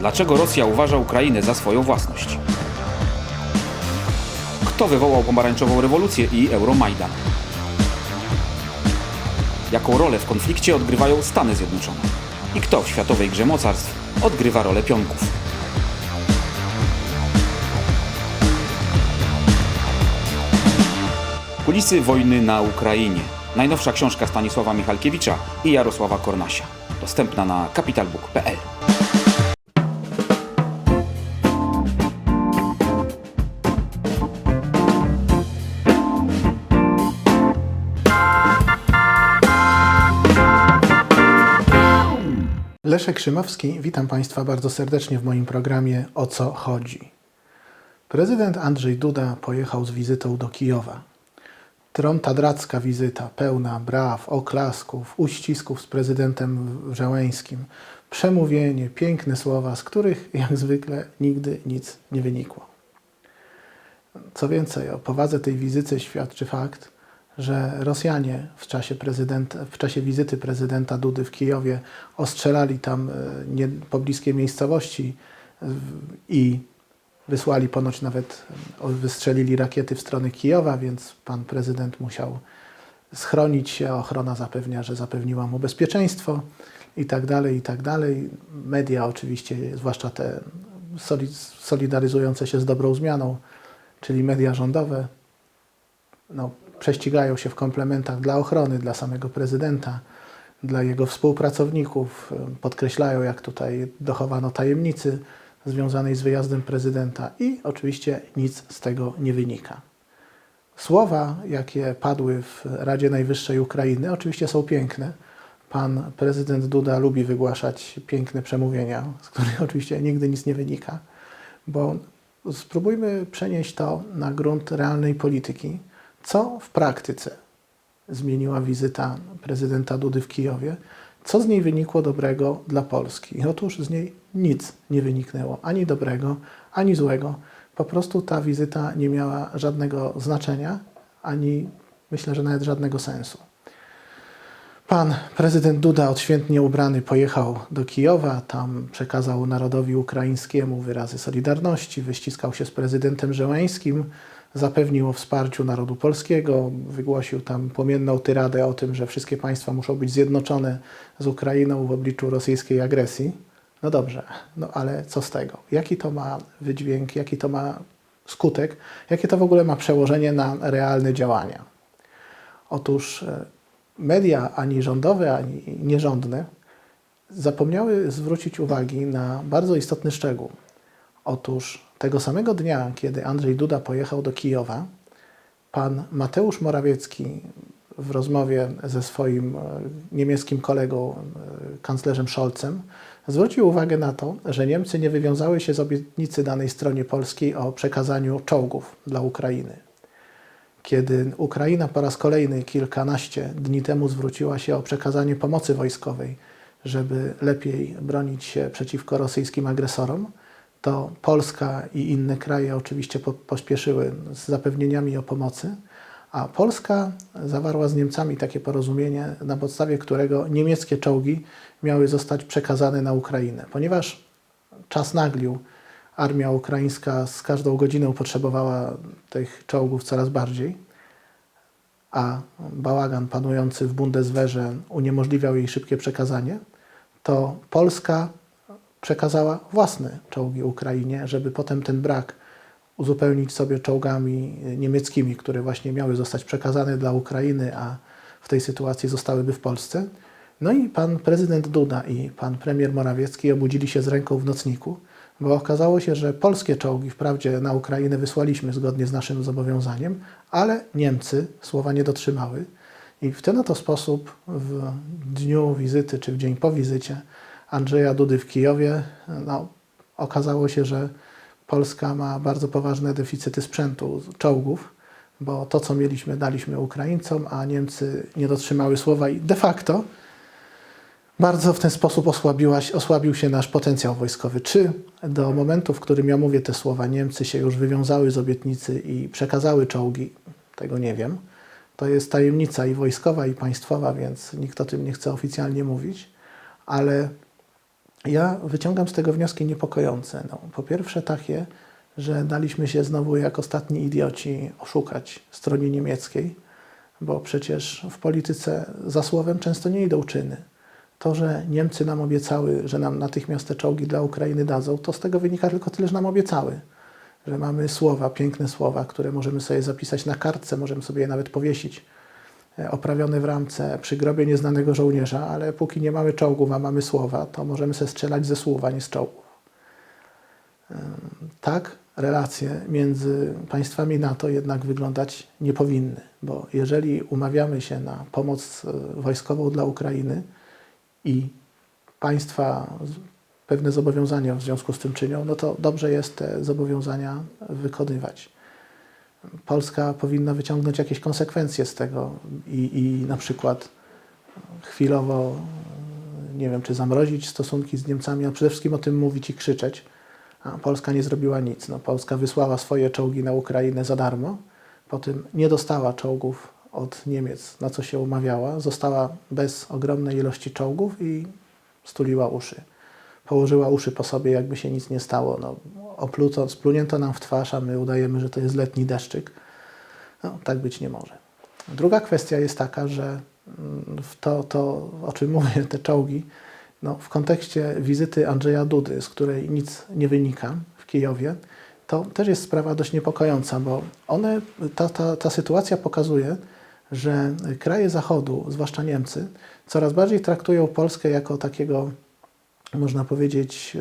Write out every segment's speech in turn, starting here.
Dlaczego Rosja uważa Ukrainę za swoją własność? Kto wywołał pomarańczową rewolucję i Euromajdan? Jaką rolę w konflikcie odgrywają Stany Zjednoczone? I kto w światowej grze mocarstw odgrywa rolę pionków? Kulisy wojny na Ukrainie. Najnowsza książka Stanisława Michalkiewicza i Jarosława Kornasia. Dostępna na capitalbook.pl. Leszek Szymowski, witam Państwa bardzo serdecznie w moim programie O co chodzi. Prezydent Andrzej Duda pojechał z wizytą do Kijowa. Tromtadracka wizyta, pełna braw, oklasków, uścisków z prezydentem Żeleńskim, przemówienie, piękne słowa, z których jak zwykle nigdy nic nie wynikło. Co więcej, o powadze tej wizyty świadczy fakt, że Rosjanie w czasie, w czasie wizyty prezydenta Dudy w Kijowie ostrzelali tam e, nie, pobliskie miejscowości w- i wysłali ponoć nawet, e, wystrzelili rakiety w stronę Kijowa, więc pan prezydent musiał schronić się. Ochrona zapewnia, że zapewniła mu bezpieczeństwo i tak dalej, i tak dalej. Media oczywiście, zwłaszcza te soli- solidaryzujące się z dobrą zmianą, czyli media rządowe, no, prześcigają się w komplementach dla ochrony, dla samego prezydenta, dla jego współpracowników. y, Podkreślają, jak tutaj dochowano tajemnicy związanej z wyjazdem prezydenta i oczywiście nic z tego nie wynika. Słowa, jakie padły w Radzie Najwyższej Ukrainy, oczywiście są piękne. Pan prezydent Duda lubi wygłaszać piękne przemówienia, z których oczywiście nigdy nic nie wynika, bo spróbujmy przenieść to na grunt realnej polityki. Co w praktyce zmieniła wizyta prezydenta Dudy w Kijowie? Co z niej wynikło dobrego dla Polski? Otóż z niej nic nie wyniknęło, ani dobrego, ani złego. Po prostu ta wizyta nie miała żadnego znaczenia, ani myślę, że nawet żadnego sensu. Pan prezydent Duda odświętnie ubrany pojechał do Kijowa, tam przekazał narodowi ukraińskiemu wyrazy solidarności, wyściskał się z prezydentem Żeleńskim, zapewnił o wsparciu narodu polskiego, wygłosił tam płomienną tyradę o tym, że wszystkie państwa muszą być zjednoczone z Ukrainą w obliczu rosyjskiej agresji. No dobrze, no ale co z tego? Jaki to ma wydźwięk, jaki to ma skutek, jakie to w ogóle ma przełożenie na realne działania? Otóż e, media ani rządowe, ani nierządne zapomniały zwrócić uwagi na bardzo istotny szczegół. Otóż tego samego dnia, kiedy Andrzej Duda pojechał do Kijowa, pan Mateusz Morawiecki w rozmowie ze swoim e, niemieckim kolegą, e, kanclerzem Scholzem, zwrócił uwagę na to, że Niemcy nie wywiązały się z obietnicy danej stronie polskiej o przekazaniu czołgów dla Ukrainy. Kiedy Ukraina po raz kolejny kilkanaście dni temu zwróciła się o przekazanie pomocy wojskowej, żeby lepiej bronić się przeciwko rosyjskim agresorom, to Polska i inne kraje oczywiście po, pośpieszyły z zapewnieniami o pomocy, a Polska zawarła z Niemcami takie porozumienie, na podstawie którego niemieckie czołgi miały zostać przekazane na Ukrainę. Ponieważ czas naglił, armia ukraińska z każdą godziną potrzebowała tych czołgów coraz bardziej, a bałagan panujący w Bundeswehrze uniemożliwiał jej szybkie przekazanie, to Polska przekazała własne czołgi Ukrainie, żeby potem ten brak uzupełnić sobie czołgami niemieckimi, które właśnie miały zostać przekazane dla Ukrainy, a w tej sytuacji zostałyby w Polsce. No i pan prezydent Duda i pan premier Morawiecki obudzili się z ręką w nocniku, bo okazało się, że polskie czołgi wprawdzie na Ukrainę wysłaliśmy zgodnie z naszym zobowiązaniem, ale Niemcy słowa nie dotrzymały. I w ten oto sposób w dniu wizyty, czy w dzień po wizycie Andrzeja Dudy w Kijowie, no, okazało się, że Polska ma bardzo poważne deficyty sprzętu, czołgów, bo to, co mieliśmy, daliśmy Ukraińcom, a Niemcy nie dotrzymały słowa i de facto bardzo w ten sposób osłabił się nasz potencjał wojskowy. Czy do momentu, w którym ja mówię te słowa, Niemcy się już wywiązały z obietnicy i przekazały czołgi, tego nie wiem. To jest tajemnica i wojskowa, i państwowa, więc nikt o tym nie chce oficjalnie mówić, ale Ja wyciągam z tego wnioski niepokojące. No, po pierwsze takie, że daliśmy się znowu jak ostatni idioci oszukać stronie niemieckiej, bo przecież w polityce za słowem często nie idą czyny. To, że Niemcy nam obiecały, że nam natychmiast te czołgi dla Ukrainy dadzą, to z tego wynika tylko tyle, że nam obiecały. Że mamy słowa, piękne słowa, które możemy sobie zapisać na kartce, możemy sobie je nawet powiesić, e, oprawione w ramce przy grobie nieznanego żołnierza, ale póki nie mamy czołgów, a mamy słowa, to możemy sobie strzelać ze słów, a nie z czołgów. Ym, Tak relacje między państwami NATO jednak wyglądać nie powinny, bo jeżeli umawiamy się na pomoc e, wojskową dla Ukrainy i państwa pewne zobowiązania w związku z tym czynią, no to dobrze jest te zobowiązania wykonywać. Polska powinna wyciągnąć jakieś konsekwencje z tego i, i na przykład chwilowo, nie wiem, czy zamrozić stosunki z Niemcami, a przede wszystkim o tym mówić i krzyczeć. A Polska nie zrobiła nic. No, Polska wysłała swoje czołgi na Ukrainę za darmo, potem nie dostała czołgów od Niemiec, na co się umawiała, została bez ogromnej ilości czołgów i stuliła uszy. Położyła uszy po sobie, jakby się nic nie stało. No, opluto, splunięto nam w twarz, a my udajemy, że to jest letni deszczyk. No, tak być nie może. Druga kwestia jest taka, że mm, to, to, o czym mówię, te czołgi, no, w kontekście wizyty Andrzeja Dudy, z której nic nie wynika w Kijowie, to też jest sprawa dość niepokojąca, bo one, ta, ta, ta sytuacja pokazuje, że kraje Zachodu, zwłaszcza Niemcy, coraz bardziej traktują Polskę jako takiego, można powiedzieć,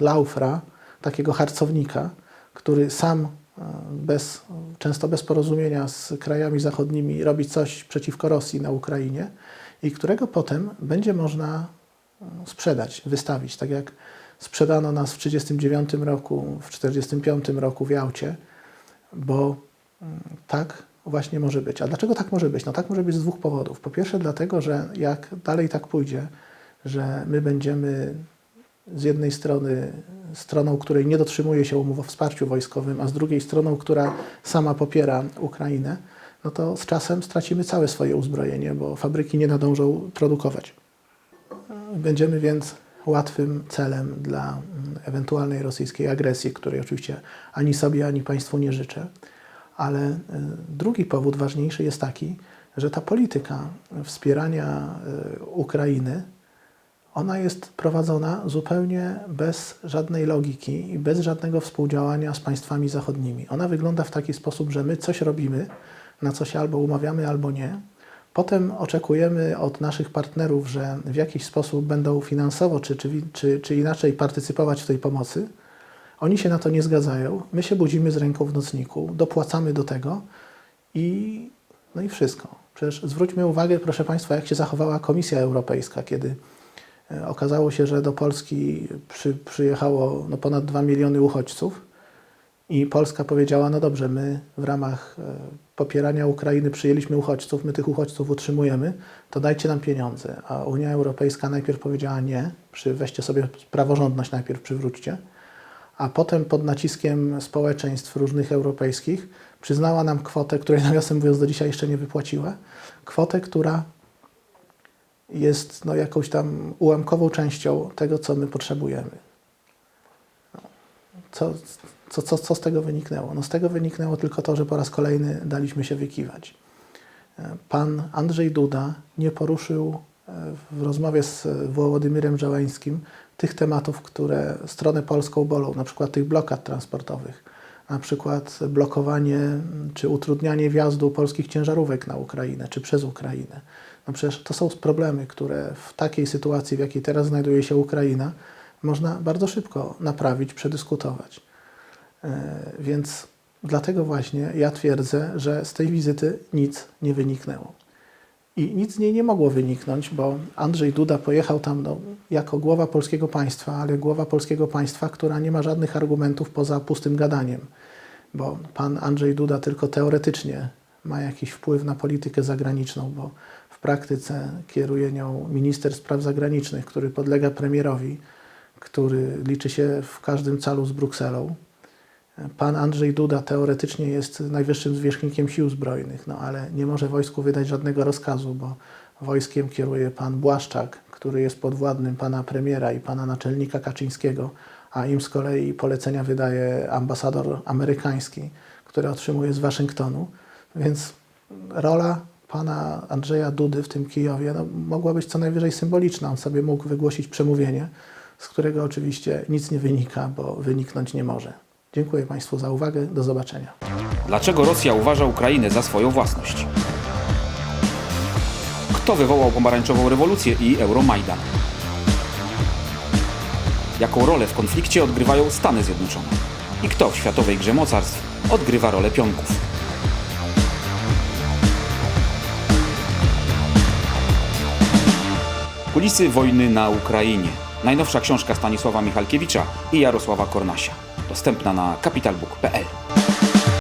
e, laufra, takiego harcownika, który sam e, bez, często bez porozumienia z krajami zachodnimi robi coś przeciwko Rosji na Ukrainie i którego potem będzie można sprzedać, wystawić. Tak jak sprzedano nas w 1939 roku, w 1945 roku w Jałcie, bo mm, tak właśnie może być. A dlaczego tak może być? No tak może być z dwóch powodów. Po pierwsze dlatego, że jak dalej tak pójdzie, że my będziemy z jednej strony stroną, której nie dotrzymuje się umów o wsparciu wojskowym, a z drugiej stroną, która sama popiera Ukrainę, no to z czasem stracimy całe swoje uzbrojenie, bo fabryki nie nadążą produkować. Będziemy więc łatwym celem dla mm, ewentualnej rosyjskiej agresji, której oczywiście ani sobie, ani państwu nie życzę. Ale y, drugi powód ważniejszy jest taki, że ta polityka wspierania y, Ukrainy, ona jest prowadzona zupełnie bez żadnej logiki i bez żadnego współdziałania z państwami zachodnimi. Ona wygląda w taki sposób, że my coś robimy, na co się albo umawiamy, albo nie. Potem oczekujemy od naszych partnerów, że w jakiś sposób będą finansowo czy, czy, czy, czy inaczej partycypować w tej pomocy. Oni się na to nie zgadzają. My się budzimy z ręką w nocniku, dopłacamy do tego i no i wszystko. Przecież zwróćmy uwagę, proszę Państwa, jak się zachowała Komisja Europejska, kiedy okazało się, że do Polski przy, przyjechało no, ponad 2 miliony uchodźców i Polska powiedziała, no dobrze, my w ramach e, popierania Ukrainy przyjęliśmy uchodźców, my tych uchodźców utrzymujemy, to dajcie nam pieniądze. A Unia Europejska najpierw powiedziała nie, weźcie sobie praworządność najpierw przywróćcie, a potem pod naciskiem społeczeństw różnych europejskich przyznała nam kwotę, której nawiasem mówiąc do dzisiaj jeszcze nie wypłaciła, kwotę, która jest no, jakąś tam ułamkową częścią tego, co my potrzebujemy. Co, co, co, co z tego wyniknęło? No z tego wyniknęło tylko to, że po raz kolejny daliśmy się wykiwać. Pan Andrzej Duda nie poruszył e, w rozmowie z Wołodymyrem Żałęskim tych tematów, które stronę polską bolą, na przykład tych blokad transportowych, na przykład blokowanie m, czy utrudnianie wjazdu polskich ciężarówek na Ukrainę czy przez Ukrainę. No przecież to są problemy, które w takiej sytuacji, w jakiej teraz znajduje się Ukraina, można bardzo szybko naprawić, przedyskutować. E, Więc dlatego właśnie ja twierdzę, że z tej wizyty nic nie wyniknęło. I nic z niej nie mogło wyniknąć, bo Andrzej Duda pojechał tam no, jako głowa polskiego państwa, ale głowa polskiego państwa, która nie ma żadnych argumentów poza pustym gadaniem. Bo pan Andrzej Duda tylko teoretycznie ma jakiś wpływ na politykę zagraniczną, bo w praktyce kieruje nią minister spraw zagranicznych, który podlega premierowi, który liczy się w każdym calu z Brukselą. Pan Andrzej Duda teoretycznie jest najwyższym zwierzchnikiem sił zbrojnych, no ale nie może wojsku wydać żadnego rozkazu, bo wojskiem kieruje pan Błaszczak, który jest podwładnym pana premiera i pana naczelnika Kaczyńskiego, a im z kolei polecenia wydaje ambasador amerykański, który otrzymuje z Waszyngtonu. Więc rola pana Andrzeja Dudy w tym Kijowie no, mogła być co najwyżej symboliczna. On sobie mógł wygłosić przemówienie, z którego oczywiście nic nie wynika, bo wyniknąć nie może. Dziękuję Państwu za uwagę. Do zobaczenia. Dlaczego Rosja uważa Ukrainę za swoją własność? Kto wywołał pomarańczową rewolucję i Euromajdan? Jaką rolę w konflikcie odgrywają Stany Zjednoczone? I kto w światowej grze mocarstw odgrywa rolę pionków? Kulisy wojny na Ukrainie. Najnowsza książka Stanisława Michalkiewicza i Jarosława Kornasia. Dostępna na capitalbook.pl